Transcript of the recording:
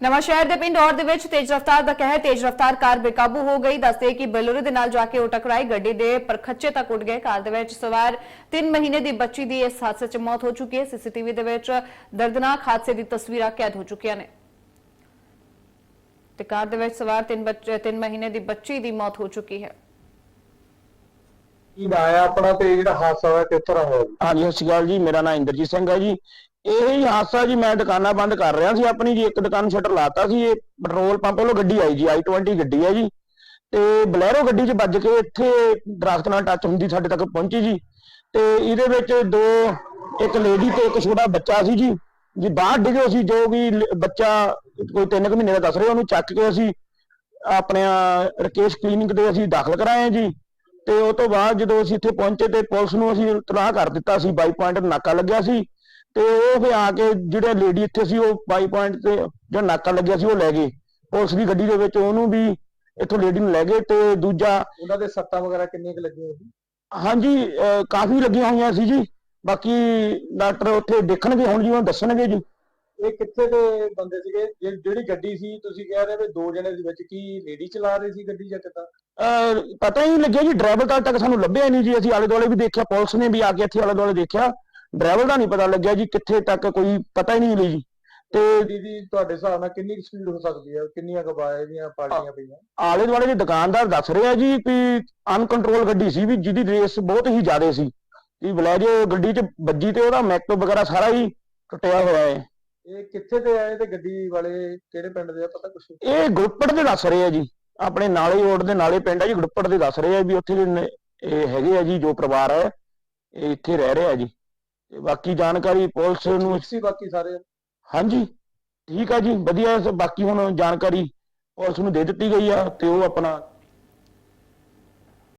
ਨਵਾਂ ਸ਼ਹਿਰ ਦੇ ਪਿੰਡ ਔਰ ਦੇ ਵਿੱਚ ਤੇਜ਼ ਰਫ਼ਤਾਰ ਦਾ ਕਹਿਰ ਤੇਜ਼ ਰਫ਼ਤਾਰ ਕਾਰ ਬੇਕਾਬੂ ਹੋ ਗਈ। ਦੱਸਦੇ ਕਿ ਬਲੂਰੇ ਦੇ ਨਾਲ ਜਾ ਕੇ ਉਹ ਟਕਰਾਈ ਗੱਡੀ ਦੇ ਪਰਖੱਚੇ ਤੱਕ ਉੱਡ ਗਏ। ਕਾਰ ਦੇ ਵਿੱਚ ਸਵਾਰ 3 ਮਹੀਨੇ ਦੀ ਬੱਚੀ ਦੀ ਇਸ ਹਾਦਸੇ 'ਚ ਮੌਤ ਹੋ ਚੁੱਕੀ ਹੈ। ਸੀਸੀਟੀਵੀ ਦੇ ਵਿੱਚ ਦਰਦਨਾਕ ਹਾਦਸੇ ਦੀ ਤਸਵੀਰਾਂ ਕੈਦ ਹੋ ਚੁੱਕੀਆਂ ਨੇ। ਤੇ ਕਾਰ ਦੇ ਵਿੱਚ ਸਵਾਰ 3 ਬੱਚੇ 3 ਮਹੀਨੇ ਦੀ ਬੱਚੀ ਦੀ ਮੌਤ ਹੋ ਚੁੱਕੀ ਹੈ। ਕੀ ਹੈ ਆਪਣਾ ਤੇ ਜਿਹੜਾ ਹਾਦਸਾ ਹੋਇਆ ਕਿਸ ਤਰ੍ਹਾਂ ਹੋਇਆ ਜੀ? ਹਾਂਜੀ ਸਤਿ ਸ਼੍ਰੀ ਅਕਾਲ ਜੀ। ਮੇਰਾ ਨਾਮ ਇੰਦਰਜੀਤ ਸਿੰਘ ਹੈ ਜੀ। ਇਹ ਹੀ ਹਾਦਸਾ ਜੀ ਮੈਂ ਦੁਕਾਨਾਂ ਬੰਦ ਕਰ ਰਿਹਾ ਸੀ, ਆਪਣੀ ਜੀ ਇੱਕ ਦੁਕਾਨ ਸ਼ਟਰ ਲਾਤਾ ਸੀ, ਇਹ ਪੈਟਰੋਲ ਪੰਪ ਵੱਲੋਂ ਗੱਡੀ ਆਈ ਜੀ i20 ਗੱਡੀ ਹੈ ਜੀ। ਤੇ ਬਲੈਰੋ ਗੱਡੀ 'ਚ ਵੱਜ ਕੇ ਇੱਥੇ ਦਰਖਤ ਨਾਲ ਟੱਚ ਹੁੰਦੀ ਸਾਡੇ ਤੱਕ ਪਹੁੰਚੀ ਜੀ। ਤੇ ਇਹਦੇ ਵਿੱਚ ਦੋ, ਇੱਕ ਲੇਡੀ ਤੇ ਇੱਕ ਛੋਟਾ ਬੱਚਾ ਸੀ ਜੀ। ਜੀ ਬਾਹਰ ਡਿੱਗੇ ਸੀ, ਜੋ ਵੀ ਬੱਚਾ ਕੋਈ 3 ਮਹੀਨੇ ਦਾ ਦੱਸ ਰਹੇ, ਉਹਨੂੰ ਚੱਕ ਕੇ ਅਸੀਂ ਆਪਣੇ ਰਕੇਸ਼ ਕਲੀਨਿਕ ਤੇ ਅਸੀਂ ਦਾਖਲ ਕਰਾਏ ਜੀ। ਤੇ ਉਹ ਤੋਂ ਬਾਅਦ ਜਦੋਂ ਅਸੀਂ ਇੱਥੇ ਪਹੁੰਚੇ ਤੇ ਪੁਲਿਸ ਨੂੰ ਅਸੀਂ ਤਲਾਹ ਕਰ ਦਿੱਤਾ ਸੀ, ਬਾਈ ਪੁਆਇੰਟ ਨਾਕਾ ਲੱਗਿਆ ਸੀ। ਤੇ ਉਹ ਫਿਰ ਆ ਕੇ ਜਿਹੜੇ ਲੇਡੀ ਇੱਥੇ ਸੀ ਉਹ ਬਾਈ ਪੁਆਇੰਟ ਤੇ ਜਿਹੜਾ ਨਾਕਾ ਲੱਗਿਆ ਸੀ ਉਹ ਲੈ ਗਏ। ਪੁਲਿਸ ਦੀ ਗੱਡੀ ਦੇ ਵਿੱਚ ਉਹਨੂੰ ਵੀ ਇੱਥੋਂ ਲੇਡੀ ਨੂੰ ਲੈ ਗਏ ਤੇ ਦੂਜਾ ਉਹਨਾਂ ਦੇ ਸੱਟਾਂ ਵਗੈਰਾ ਕਿੰਨੀਆਂ ਕੁ ਲੱਗੀਆਂ ਸੀ? ਹਾਂਜੀ ਅਹ ਕਾਫੀ ਲੱਗੀਆਂ ਹੋਈਆਂ ਸੀ ਜੀ। ਬਾਕੀ ਡਾਕਟਰ ਉੱਥੇ ਦੇਖਣਗੇ ਹੁਣ ਜੀ ਉਹ ਦੱਸਣਗੇ ਜੀ। ਇਹ ਕਿੱਥੇ ਦੇ ਬੰਦੇ ਸੀਗੇ? ਜਿਹੜੀ ਗੱਡੀ ਸੀ ਤੁਸੀਂ ਕਹਿ ਰਹੇ ਵੀ ਦੋ ਜਣੇ ਦੇ ਵਿੱਚ ਕੀ ਲੇਡੀ ਚਲਾ ਰਹੀ ਸੀ ਗੱਡੀ ਜਾਂ ਕਿੱਦਾਂ? ਅਹ ਪਤਾ ਹੀ ਨਹੀਂ ਲੱਗਿਆ ਜੀ ਡਰਾਈਵਰ ਦਾ ਤੱਕ ਸਾਨੂੰ ਲੱਭਿਆ ਨਹੀਂ ਜੀ। ਅਸੀਂ ਆਲੇ ਦੁਆਲੇ ਵੀ ਦੇਖਿਆ ਪੁਲਿਸ ਨੇ ਵੀ ਆ ਕੇ ਇੱਥੇ ਆਲੇ ਦੁਆਲੇ ਦੇਖਿਆ। ਡਰਾਈਵਰ ਦਾ ਨਹੀਂ ਪਤਾ ਲੱਗਿਆ ਜੀ ਕਿੱਥੇ ਤੱਕ ਕੋਈ ਪਤਾ ਹੀ ਨਹੀਂ ਲਈ ਜੀ। ਤੇ ਗੱਡੀ ਦੀ ਤੁਹਾਡੇ ਹਿਸਾਬ ਨਾਲ ਕਿੰਨੀ ਸਪੀਡ ਹੋ ਸਕਦੀ ਹੈ ਕਿੰਨੀਆਂ ਕਬਾਏ ਦੀਆਂ ਪਾਰਟੀਆਂ ਪਈਆਂ? ਆਲੇ ਦੁਆਲੇ ਦੇ ਦੁਕਾਨਦਾਰ ਦੱਸ ਰਿਹਾ ਜੀ ਵੀ ਅਨਕੰਟਰੋਲ ਗੱਡੀ ਸੀ ਵੀ ਜਿਹਦੀ ਰੇਸ ਬਹੁਤ ਹੀ ਜ਼ਿਆਦਾ ਸੀ। ਵੀ ਬਲੈਰੋ ਗੱਡੀ 'ਚ ਵੱਜੀ ਤੇ ਉਹਦਾ ਮੈਕ ਵਗੈਰਾ ਸਾਰਾ ਹੀ ਟੁੱਟਿਆ ਹੋਇਆ ਹੈ। ਇਹ ਕਿੱਥੇ ਤੇ ਆਏ ਤੇ ਗੱਡੀ ਵਾਲੇ ਕਿਹੜੇ ਪਿੰਡ ਦੇ ਆ ਪਤਾ ਕੁਛ? ਇਹ ਗੁਰਪੜ ਦੇ ਦੱਸ ਰਹੇ ਆ ਜੀ। ਆਪਣੇ ਨਾਲੇ ਰੋਡ ਦੇ ਨਾਲੇ ਪਿੰਡ ਆ ਜੀ ਗੁਰਪੜ ਦੇ ਦੱਸ ਰਹੇ ਆ ਵੀ ਉੱਥੇ ਦੇ ਨੇ- ਇਹ ਹੈਗੇ ਆ ਜੀ ਜੋ ਪਰਿਵਾਰ ਹੈ ਇਹ ਇੱਥੇ ਰਹਿ ਰਿਹਾ ਜੀ। ਤੇ ਬਾਕੀ ਜਾਣਕਾਰੀ ਪੁਲਿਸ ਨੂੰ ਸੀ ਬਾਕੀ ਸਾਰੇ। ਹਾਂਜੀ ਠੀਕ ਆ ਜੀ ਵਧੀਆ। ਬਾਕੀ ਹੁਣ ਜਾਣਕਾਰੀ ਪੁਲਿਸ ਨੂੰ ਦੇ ਦਿੱਤੀ ਗਈ ਆ ਤੇ ਉਹ ਆਪਣਾ